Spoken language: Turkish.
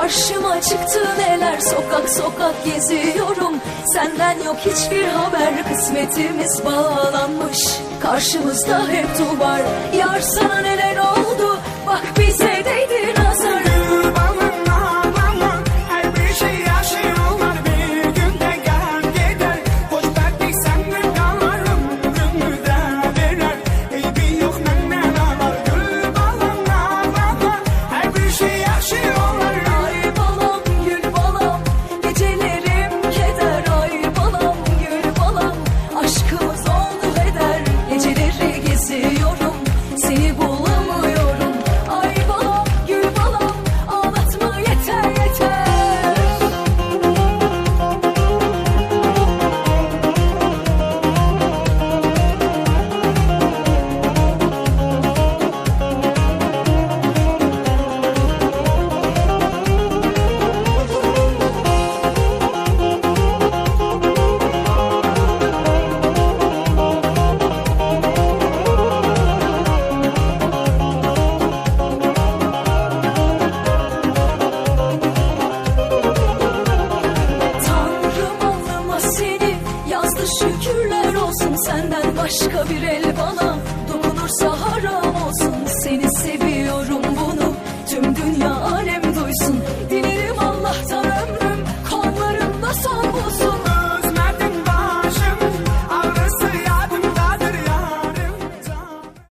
Karşıma çıktı neler sokak sokak geziyorum. Senden yok hiçbir haber kısmetimiz bağlanmış. Karşımızda hep duvar Yar sana neler oldu Şükürler olsun senden başka bir el bana.